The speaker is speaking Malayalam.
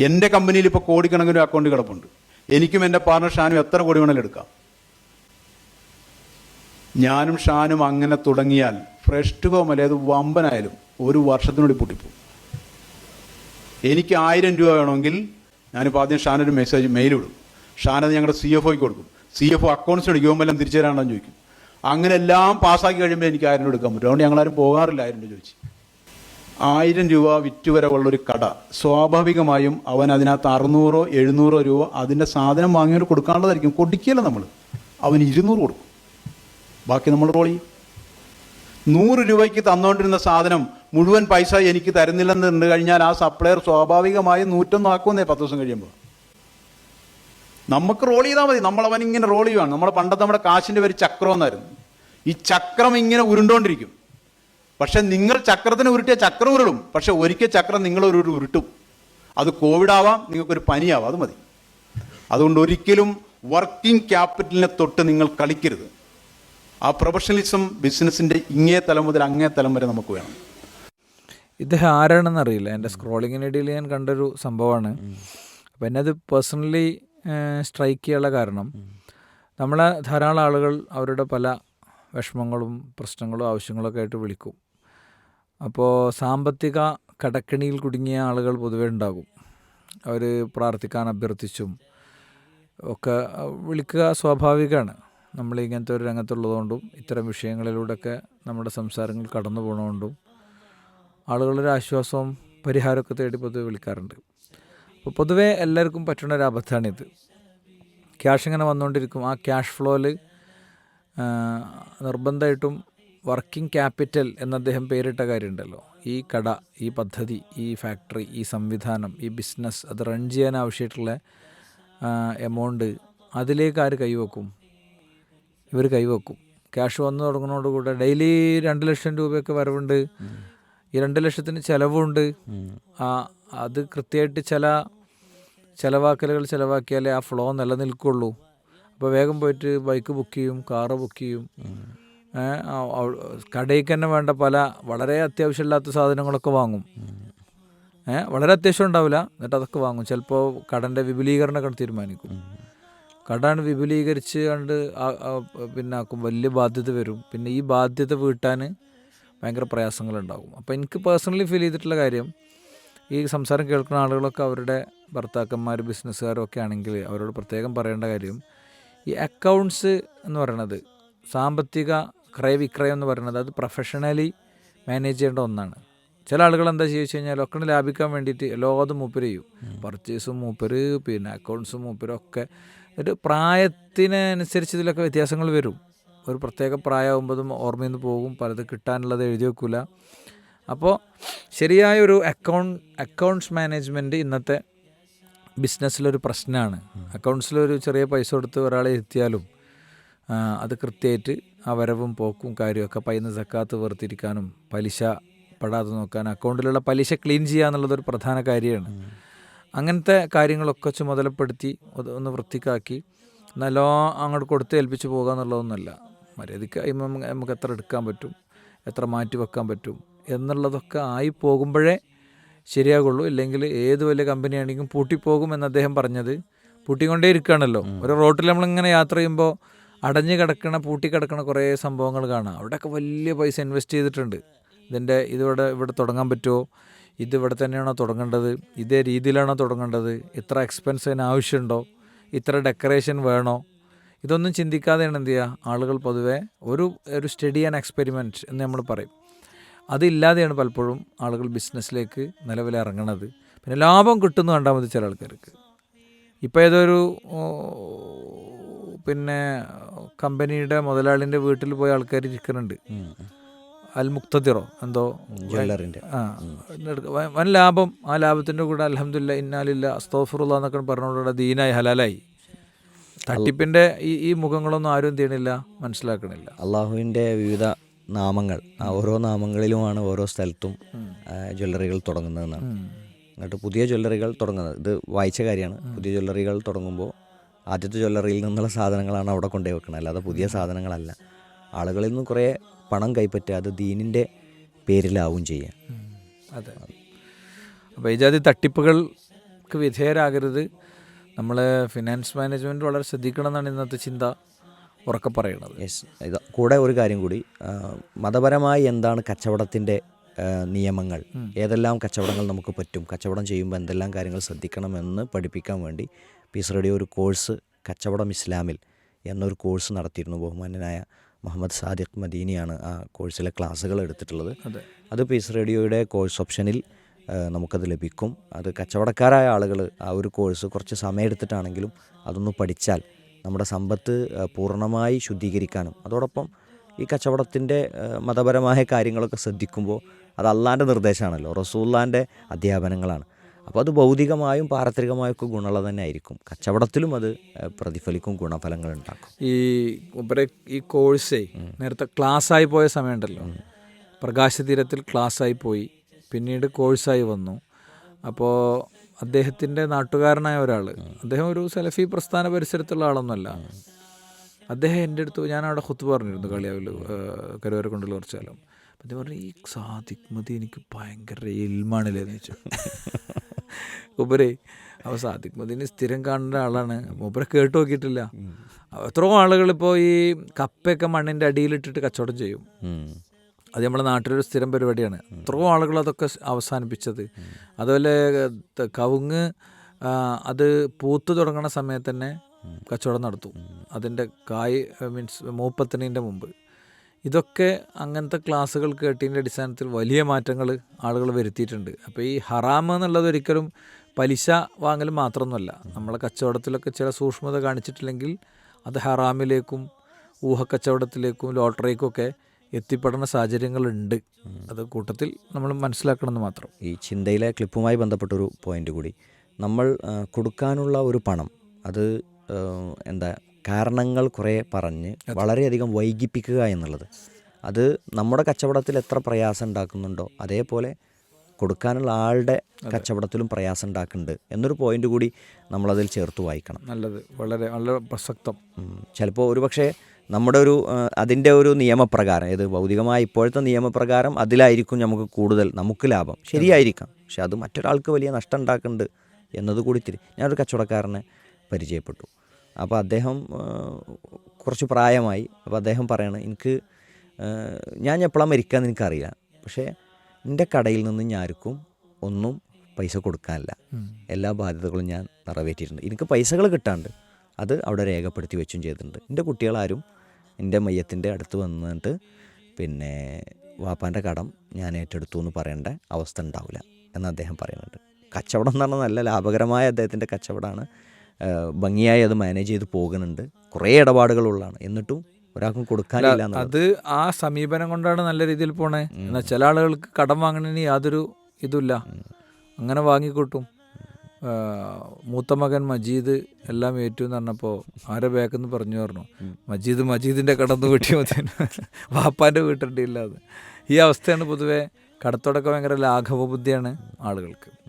എന്റെ കമ്പനിയിൽ ഇപ്പോൾ കോടിക്കണക്കിന് അക്കൗണ്ട് കിടപ്പുണ്ട്. എനിക്കും എന്റെ പാർട്ണർ ഷാനും എത്ര കോടി വേണമെങ്കിലും എടുക്കാം. ഞാനും ഷാനും അങ്ങനെ തുടങ്ങിയാൽ ഫ്രഷ് അല്ലെ അത് വമ്പനായാലും ഒരു വർഷത്തിനുള്ളിൽ പൊട്ടിപ്പോകും എനിക്ക് ആയിരം രൂപ വേണമെങ്കിൽ ഞാനിപ്പോൾ ആദ്യം ഷാനൊരു മെസ്സേജ് മെയിൽ വിടും ഷാനത് ഞങ്ങളുടെ സി എഫ് ഒക്ക് കൊടുക്കും. സി എഫ് ഒ അക്കൗണ്ട്സിന് എല്ലാം തിരിച്ചു തരാണെന്ന് ചോദിക്കും. അങ്ങനെ എല്ലാം പാസ്സാക്കി കഴിയുമ്പോൾ എനിക്ക് ആയിരം എടുക്കാൻ പറ്റും. അതുകൊണ്ട് ഞങ്ങളാരും പോകാറില്ല ആയിരം ചോദിച്ച്. ആയിരം രൂപ വിറ്റുവരവുള്ളൊരു കട സ്വാഭാവികമായും അവൻ അതിനകത്ത് അറുന്നൂറോ എഴുന്നൂറോ രൂപ അതിന്റെ സാധനം വാങ്ങിയവർ കൊടുക്കാനുള്ളതായിരിക്കും. കൊടുക്കില്ല നമ്മൾ അവൻ ഇരുന്നൂറ് കൊടുക്കും. ബാക്കി നമ്മൾ റോൾ ചെയ്യും. നൂറ് രൂപയ്ക്ക് തന്നുകൊണ്ടിരുന്ന സാധനം മുഴുവൻ പൈസ എനിക്ക് തരുന്നില്ലെന്ന് കണ്ടു കഴിഞ്ഞാൽ ആ സപ്ലയർ സ്വാഭാവികമായും നൂറ്റൊന്നാക്കുമെന്നേ പത്ത് ദിവസം കഴിയുമ്പോൾ നമുക്ക് റോൾ ചെയ്താൽ മതി. നമ്മൾ അവൻ ഇങ്ങനെ റോൾ ചെയ്യുവാണ്. നമ്മൾ പണ്ടത്തെ നമ്മുടെ കാശിന്റെ പേര് ചക്രം എന്നായിരുന്നു ഈ ചക്രം ഇങ്ങനെ ഉരുണ്ടോണ്ടിരിക്കും. പക്ഷെ നിങ്ങൾ ചക്രത്തിന് ഉരുട്ടിയ ചക്രം ഉരുളും. പക്ഷെ ഒരിക്കൽ ചക്രം ഒരു ഉരുട്ടും. അത് കോവിഡ് ആവാം നിങ്ങൾക്കൊരു പനിയാവാം അത് മതി. അതുകൊണ്ട് ഒരിക്കലും വർക്കിംഗ് ക്യാപിറ്റലിനെ തൊട്ട് നിങ്ങൾ കളിക്കരുത്. ആ പ്രൊഫഷണലിസം ബിസിനസിന്റെ ഇങ്ങേ തലം മുതൽ അങ്ങേ തലം വരെ നമുക്ക് വേണം. ഇദ്ദേഹം ആരാണെന്ന് അറിയില്ല. എന്റെ സ്ക്രോളിങ്ങിനിടയിൽ ഞാൻ കണ്ടൊരു സംഭവമാണ്. അപ്പം എന്നെ അത് പേഴ്സണലി സ്ട്രൈക്ക് ചെയ്യാനുള്ള കാരണം. നമ്മളെ ധാരാളം ആളുകൾ അവരുടെ പല വിഷമങ്ങളും പ്രശ്നങ്ങളും ആവശ്യങ്ങളൊക്കെ ആയിട്ട് വിളിക്കും. അപ്പോൾ സാമ്പത്തിക കടക്കിണിയിൽ കുടുങ്ങിയ ആളുകൾ പൊതുവേ ഉണ്ടാകും. അവർ പ്രാർത്ഥിക്കാൻ അഭ്യർത്ഥിച്ചും ഒക്കെ വിളിക്കുക സ്വാഭാവികമാണ്. നമ്മൾ ഇങ്ങനത്തെ ഒരു രംഗത്തുള്ളതുകൊണ്ടും ഇത്തരം വിഷയങ്ങളിലൂടെയൊക്കെ നമ്മുടെ സംസാരങ്ങൾ കടന്നു പോകണതുകൊണ്ടും ആളുകളൊരു ആശ്വാസവും പരിഹാരമൊക്കെ തേടി പൊതുവെ വിളിക്കാറുണ്ട്. അപ്പോൾ പൊതുവേ എല്ലാവർക്കും പറ്റുന്ന ഒരു അബദ്ധമാണിത്. ക്യാഷ് ഇങ്ങനെ വന്നുകൊണ്ടിരിക്കും. ആ ക്യാഷ് ഫ്ലോയിൽ നിർബന്ധമായിട്ടും വർക്കിംഗ് ക്യാപിറ്റൽ എന്ന് അദ്ദേഹം പേരിട്ട കാര്യമുണ്ടല്ലോ. ഈ കട ഈ പദ്ധതി ഈ ഫാക്ടറി ഈ സംവിധാനം ഈ ബിസിനസ് അത് റൺ ചെയ്യാൻ ആവശ്യമായിട്ടുള്ള എമൗണ്ട് അതിലേക്ക് ആര് കൈവെക്കും? ഇവർ കൈവെക്കും. ക്യാഷ് വന്നു തുടങ്ങുന്നതോടുകൂടെ ഡെയിലി രണ്ട് ലക്ഷം രൂപയൊക്കെ വരവുണ്ട്. ഈ രണ്ട് ലക്ഷത്തിന് ചിലവുണ്ട്. ആ അത് കൃത്യമായിട്ട് ചില ചിലവാക്കലുകൾ ചിലവാക്കിയാലേ ആ ഫ്ലോ നിലനിൽക്കുള്ളൂ. അപ്പോൾ വേഗം പോയിട്ട് ബൈക്ക് ബുക്ക് ചെയ്യും കാറ് ബുക്ക് ചെയ്യും. കടയിൽ തന്നെ വേണ്ട പല വളരെ അത്യാവശ്യമില്ലാത്ത സാധനങ്ങളൊക്കെ വാങ്ങും. വളരെ അത്യാവശ്യം ഉണ്ടാവില്ല. എന്നിട്ട് അതൊക്കെ വാങ്ങും. ചിലപ്പോൾ കടന്റെ വിപുലീകരണമൊക്കെ തീരുമാനിക്കും. കടാണ് വിപുലീകരിച്ച് കണ്ട് പിന്നെ ആക്കും. വലിയ ബാധ്യത വരും. പിന്നെ ഈ ബാധ്യത വീട്ടാൻ ഭയങ്കര പ്രയാസങ്ങളുണ്ടാകും. അപ്പോൾ എനിക്ക് പേഴ്സണലി ഫീൽ ചെയ്തിട്ടുള്ള കാര്യം ഈ സംസാരം കേൾക്കുന്ന ആളുകളൊക്കെ അവരുടെ ഭർത്താക്കന്മാർ ബിസിനസ്സുകാരും ഒക്കെ ആണെങ്കിൽ അവരോട് പ്രത്യേകം പറയേണ്ട കാര്യം ഈ അക്കൗണ്ട്സ് എന്ന് പറയണത് സാമ്പത്തിക ക്രയവിക്രയം എന്ന് പറയുന്നത് അത് പ്രൊഫഷണലി മാനേജ് ചെയ്യേണ്ട ഒന്നാണ്. ചില ആളുകൾ എന്താ ചോദിച്ചു കഴിഞ്ഞാൽ ഒക്കെ ലാഭിക്കാൻ വേണ്ടിയിട്ട് എല്ലാതും മൂപ്പര് ചെയ്യും. പർച്ചേസും മൂപ്പര് പിന്നെ അക്കൗണ്ട്സും മൂപ്പരൊക്കെ ഒക്കെ. ഒരു പ്രായത്തിനനുസരിച്ച് ഇതിലൊക്കെ വ്യത്യാസങ്ങൾ വരും. ഒരു പ്രത്യേക പ്രായമാകുമ്പോഴും ഓർമ്മയിൽ നിന്ന് പോകും. പലത് കിട്ടാനുള്ളത് എഴുതി വെക്കില്ല അപ്പോൾ ശരിയായ ഒരു അക്കൗണ്ട് അക്കൗണ്ട്സ് മാനേജ്മെന്റ് ഇന്നത്തെ ബിസിനസ്സിലൊരു പ്രശ്നമാണ്. അക്കൗണ്ട്സിലൊരു ചെറിയ പൈസ കൊടുത്ത് ഒരാളെ എത്തിയാലും അത് കൃത്യമായിട്ട് ആ വരവും പോക്കും കാര്യമൊക്കെ പയ്യുന്ന സക്കാത്ത് വേർതിരിക്കാനും പലിശ പെടാതെ നോക്കാൻ അക്കൗണ്ടിലുള്ള പലിശ ക്ലീൻ ചെയ്യുക എന്നുള്ളതൊരു പ്രധാന കാര്യമാണ്. അങ്ങനത്തെ കാര്യങ്ങളൊക്കെ ചുമതലപ്പെടുത്തി ഒന്ന് വൃത്തിക്കാക്കി നല്ലോ അങ്ങോട്ട് കൊടുത്ത് ഏൽപ്പിച്ച് പോകുക എന്നുള്ളതൊന്നുമല്ല. മര്യാദയ്ക്ക് നമുക്ക് എത്ര എടുക്കാൻ പറ്റും എത്ര മാറ്റി വെക്കാൻ പറ്റും എന്നുള്ളതൊക്കെ ആയി പോകുമ്പോഴേ ശരിയാകുള്ളൂ. ഇല്ലെങ്കിൽ ഏത് വലിയ കമ്പനിയാണെങ്കിലും പൂട്ടിപ്പോകും എന്ന് അദ്ദേഹം പറഞ്ഞത്. പൂട്ടിക്കൊണ്ടേ ഇരിക്കുകയാണല്ലോ. ഒരു റോട്ടിൽ നമ്മളിങ്ങനെ യാത്ര ചെയ്യുമ്പോൾ അടഞ്ഞു കിടക്കണ പൂട്ടി കിടക്കണ കുറേ സംഭവങ്ങൾ കാണാം. അവിടെയൊക്കെ വലിയ പൈസ ഇൻവെസ്റ്റ് ചെയ്തിട്ടുണ്ട്. ഇതിന്റെ ഇതിവിടെ ഇവിടെ തുടങ്ങാൻ പറ്റുമോ? ഇത് ഇവിടെ തന്നെയാണോ തുടങ്ങേണ്ടത്? ഇതേ രീതിയിലാണോ തുടങ്ങേണ്ടത്? ഇത്ര എക്സ്പെൻസ് അതിന് ആവശ്യമുണ്ടോ? ഇത്ര ഡെക്കറേഷൻ വേണോ? ഇതൊന്നും ചിന്തിക്കാതെയാണ് എന്ത് ചെയ്യുക? ആളുകൾ പൊതുവേ ഒരു ഒരു സ്റ്റഡി ആൻഡ് എക്സ്പെരിമെന്റ് എന്ന് നമ്മൾ പറയും. അതില്ലാതെയാണ് പലപ്പോഴും ആളുകൾ ബിസിനസ്സിലേക്ക് നിലവിൽ ഇറങ്ങണത്. പിന്നെ ലാഭം കിട്ടുന്നു കണ്ടാൽ മതി ചില ആൾക്കാർക്ക്. ഇപ്പോൾ ഏതൊരു പിന്നെ കമ്പനിയുടെ മുതലാളിന്റെ വീട്ടിൽ പോയ ആൾക്കാർ ഇരിക്കുന്നുണ്ട്. അൽ മുക്തദിറോ എന്തോ. ജ്വല്ലറിന്റെ. ആ വൻ ലാഭം. ആ ലാഭത്തിന്റെ കൂടെ അലഹമില്ല ഇന്നാലില്ല അസ്തോഫറുള്ള എന്നൊക്കെ പറഞ്ഞുകൊണ്ടുള്ള ദീനായി ഹലാലായി. തട്ടിപ്പിന്റെ ഈ ഈ മുഖങ്ങളൊന്നും ആരും തീണില്ല മനസ്സിലാക്കണില്ല. അള്ളാഹുവിന്റെ വിവിധ നാമങ്ങൾ ഓരോ നാമങ്ങളിലുമാണ് ഓരോ സ്ഥലത്തും ജ്വല്ലറികൾ തുടങ്ങുന്നതെന്നാണ്. എന്നിട്ട് പുതിയ ജ്വല്ലറികൾ തുടങ്ങുന്നത്. ഇത് വായിച്ച കാര്യമാണ്. പുതിയ ജ്വല്ലറികൾ തുടങ്ങുമ്പോൾ ആദ്യത്തെ ജ്വല്ലറിയിൽ നിന്നുള്ള സാധനങ്ങളാണ് അവിടെ കൊണ്ടുപോയി വെക്കുന്നത് അല്ലാതെ പുതിയ സാധനങ്ങളല്ല. ആളുകളിൽ നിന്ന് കുറേ പണം കൈപ്പറ്റുക അത് ദീനിന്റെ പേരിലാവും ചെയ്യാം അതെ. അപ്പോൾ ഇജാതി തട്ടിപ്പുകൾക്ക് വിധേയരാകരുത്. നമ്മൾ ഫിനാൻസ് മാനേജ്മെന്റ് വളരെ ശ്രദ്ധിക്കണം എന്നാണ് ഇന്നത്തെ ചിന്ത ഉറക്കെ പറയുന്നത്. യെസ് ഇത് കൂടെ ഒരു കാര്യം കൂടി. മതപരമായി എന്താണ് കച്ചവടത്തിന്റെ നിയമങ്ങൾ? ഏതെല്ലാം കച്ചവടങ്ങൾ നമുക്ക് പറ്റും? കച്ചവടം ചെയ്യുമ്പോൾ എന്തെല്ലാം കാര്യങ്ങൾ ശ്രദ്ധിക്കണമെന്ന് പഠിപ്പിക്കാൻ വേണ്ടി പീസ് റേഡിയോ ഒരു കോഴ്സ് കച്ചവടം ഇസ്ലാമിൽ എന്നൊരു കോഴ്സ് നടത്തിയിരുന്നു. ബഹുമാന്യനായ മുഹമ്മദ് സാദിഖ് മദീനിയാണ് ആ കോഴ്സിലെ ക്ലാസ്സുകൾ എടുത്തിട്ടുള്ളത്. അതെ. പീസ് റേഡിയോയുടെ കോഴ്സ് ഓപ്ഷനിൽ നമുക്കത് ലഭിക്കും. അത് കച്ചവടക്കാരായ ആളുകൾ ആ ഒരു കോഴ്സ് കുറച്ച് സമയം എടുത്തിട്ടാണെങ്കിലും അതൊന്ന് പഠിച്ചാൽ നമ്മുടെ സമ്പത്ത് പൂർണമായി ശുദ്ധീകരിക്കാനും അതോടൊപ്പം ഈ കച്ചവടത്തിന്റെ മതപരമായ കാര്യങ്ങളൊക്കെ ശ്രദ്ധിക്കുമ്പോൾ അത് അള്ളാന്റെ നിർദ്ദേശമാണല്ലോ. റസൂല്ലാന്റെ അധ്യാപനങ്ങളാണ്. അപ്പോൾ അത് ഭൗതികമായും പാരത്രികമായും ഒക്കെ ഗുണമുള്ളത് തന്നെ ആയിരിക്കും. കച്ചവടത്തിലും അത് പ്രതിഫലിക്കും ഗുണഫലങ്ങൾ ഉണ്ടാക്കും. ഈ ഈ കോഴ്സേ നേരത്തെ ക്ലാസ്സായി പോയ സമയമുണ്ടല്ലോ. പ്രകാശതീരത്തിൽ ക്ലാസ്സായി പോയി പിന്നീട് കോഴ്സായി വന്നു. അപ്പോൾ അദ്ദേഹത്തിന്റെ നാട്ടുകാരനായ ഒരാൾ അദ്ദേഹം ഒരു സെലഫി പ്രസ്ഥാന പരിസരത്തുള്ള ആളൊന്നുമല്ല അദ്ദേഹം എന്റെ അടുത്ത് ഞാൻ അവിടെ ഹുത്ത് പറഞ്ഞിരുന്നു കളിയാവിൽ കരുവരെ കൊണ്ടുള്ള കുറച്ചാലും. അപ്പം അദ്ദേഹം പറഞ്ഞു ഈ സാധിക്മതി മതി എനിക്ക് ഭയങ്കര എൽമാണില്ലേ എന്ന് ഉപരെ. അപ്പോൾ സാദിഖ് മദീനെ സ്ഥിരം കാണേണ്ട ആളാണ്. മൂപ്പരെ കേട്ട് നോക്കിയിട്ടില്ല. എത്രയോ ആളുകൾ ഇപ്പോൾ ഈ കപ്പയൊക്കെ മണ്ണിന്റെ അടിയിലിട്ടിട്ട് കച്ചവടം ചെയ്യും. അത് നമ്മുടെ നാട്ടിലൊരു സ്ഥിരം പരിപാടിയാണ്. എത്രയോ ആളുകൾ അതൊക്കെ അവസാനിപ്പിച്ചത്. അതുപോലെ കവുങ്ങ് അത് പൂത്ത് തുടങ്ങുന്ന സമയത്ത് തന്നെ കച്ചവടം നടത്തും. അതിന്റെ കായ് മീൻസ് മൂപ്പത്തിനീന്റെ മുമ്പ്. ഇതൊക്കെ അങ്ങനത്തെ ക്ലാസ്സുകൾ കേട്ടതിന്റെ അടിസ്ഥാനത്തിൽ വലിയ മാറ്റങ്ങൾ ആളുകൾ വരുത്തിയിട്ടുണ്ട്. അപ്പോൾ ഈ ഹറാം എന്നുള്ളത് ഒരിക്കലും പലിശ വാങ്ങൽ മാത്രമൊന്നുമല്ല. നമ്മളെ കച്ചവടത്തിലൊക്കെ ചില സൂക്ഷ്മത കാണിച്ചിട്ടില്ലെങ്കിൽ അത് ഹറാമിലേക്കും ഊഹക്കച്ചവടത്തിലേക്കും ലോട്ടറിക്കും ഒക്കെ എത്തിപ്പെടുന്ന സാഹചര്യങ്ങളുണ്ട്. അത് കൂട്ടത്തിൽ നമ്മൾ മനസ്സിലാക്കണമെന്ന് മാത്രം. ഈ ചിന്തയിലെ ക്ലിപ്പുമായി ബന്ധപ്പെട്ടൊരു പോയിന്റ് കൂടി. നമ്മൾ കൊടുക്കാനുള്ള ഒരു പണം അത് എന്താ കാരണങ്ങൾ കുറേ പറഞ്ഞ് വളരെയധികം വൈകിപ്പിക്കുക എന്നുള്ളത്. അത് നമ്മുടെ കച്ചവടത്തിൽ എത്ര പ്രയാസം ഉണ്ടാക്കുന്നുണ്ടോ അതേപോലെ കൊടുക്കാനുള്ള ആളുടെ കച്ചവടത്തിലും പ്രയാസം ഉണ്ടാക്കുന്നുണ്ട് എന്നൊരു പോയിന്റ് കൂടി നമ്മളതിൽ ചേർത്ത് വായിക്കണം. നല്ലത്. വളരെ നല്ല പ്രസക്തം. ചിലപ്പോൾ ഒരുപക്ഷെ നമ്മുടെ ഒരു അതിന്റെ ഒരു നിയമപ്രകാരം ഇത് ഭൗതികമായ ഇപ്പോഴത്തെ നിയമപ്രകാരം അതിലായിരിക്കും നമുക്ക് കൂടുതൽ നമുക്ക് ലാഭം. ശരിയായിരിക്കാം. പക്ഷെ അത് മറ്റൊരാൾക്ക് വലിയ നഷ്ടം ഉണ്ടാക്കുന്നുണ്ട് എന്നതുകൂടി തിരി ഞാനൊരു കച്ചവടക്കാരനെ പരിചയപ്പെട്ടു. അപ്പോൾ അദ്ദേഹം കുറച്ച് പ്രായമായി. അപ്പോൾ അദ്ദേഹം പറയണം എനിക്ക് ഞാൻ എപ്പോഴാണ് മരിക്കാന്ന് എനിക്കറിയില്ല. പക്ഷേ എന്റെ കടയിൽ നിന്ന് ഞാർക്കും ഒന്നും പൈസ കൊടുക്കാനില്ല. എല്ലാ ബാധ്യതകളും ഞാൻ നിറവേറ്റിയിട്ടുണ്ട്. എനിക്ക് പൈസകൾ കിട്ടാണ്ട് അത് അവിടെ രേഖപ്പെടുത്തി വെച്ചും ചെയ്തിട്ടുണ്ട്. എന്റെ കുട്ടികളാരും എന്റെ മയ്യത്തിന്റെ അടുത്ത് വന്നിട്ട് പിന്നെ വാപ്പാന്റെ കടം ഞാൻ ഏറ്റെടുത്തു എന്ന് പറയേണ്ട അവസ്ഥ ഉണ്ടാവില്ല എന്ന് അദ്ദേഹം പറയുന്നുണ്ട്. കച്ചവടം എന്ന് പറഞ്ഞാൽ നല്ല ലാഭകരമായ അദ്ദേഹത്തിന്റെ കച്ചവടമാണ്. ഭംഗിയായി അത് മാനേജ് ചെയ്ത് പോകുന്നുണ്ട്. കുറേ ഇടപാടുകളുള്ളതാണ്. എന്നിട്ടും ഒരാൾക്കും കൊടുക്കാനില്ല അത് ആ സമീപനം കൊണ്ടാണ് നല്ല രീതിയിൽ പോണേ. എന്നാൽ ചില ആളുകൾക്ക് കടം വാങ്ങണതിന് യാതൊരു ഇതുമില്ല. അങ്ങനെ വാങ്ങിക്കൂട്ടും. മൂത്ത മകൻ മജീദ് എല്ലാം ഏറ്റു എന്ന് പറഞ്ഞപ്പോൾ ആരെ ബാക്കെന്ന് പറഞ്ഞു പറഞ്ഞു. മജീദ് മജീദിന്റെ കടന്ന് വീട്ടിൽ മതി വാപ്പാന്റെ വീട്ടിന്റെ ഇല്ലാതെ ഈ അവസ്ഥയാണ് പൊതുവേ കടത്തോടൊക്കെ ഭയങ്കര ലാഘവ ബുദ്ധിയാണ് ആളുകൾക്ക്.